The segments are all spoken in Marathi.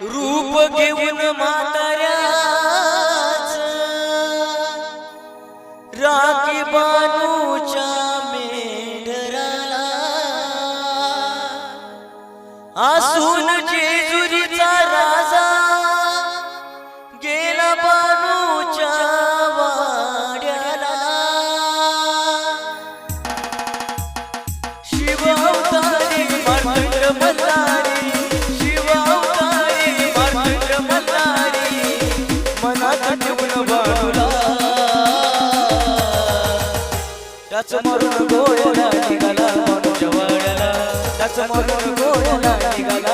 रूप घेऊन म्हाताऱ्याच. राखी बानूच्या मेढराला. असून जे त्याच मरून गोळ्याला निघाला मनुष्य त्याच मरून गोळ्याला निघाला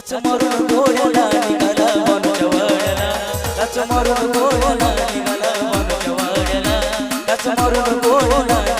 टाच मारून गोड्याला निघाला मनुष्य वाड्याला. टाच मारून गोड्याला निघाला मनुष्य वाड्याला. टाच मारून गोड्याला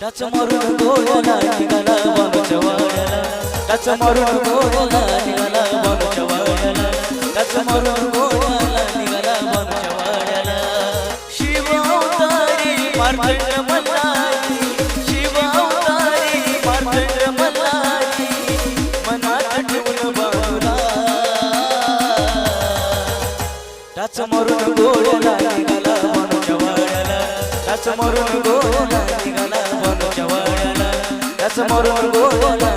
त्याच मारून गोळ्याला निघाला बालूच्या वाड्याला. त्याच मारून गोळ्याला निघाला बालूच्या वाड्याला. त्याच मारून गोळ्याला निघाला बालूच्या वाड्याला. शिव अवतारी मार्तंड मल्हारी शिव अवतारी मार्तंड मल्हारी मनात ठेवून बाबूला त्याच मारून गोळ्याला निघाला मनुष्य वाड्याला. त्याच मारून गोळ्याला निघाला मनुष्य वाड्याला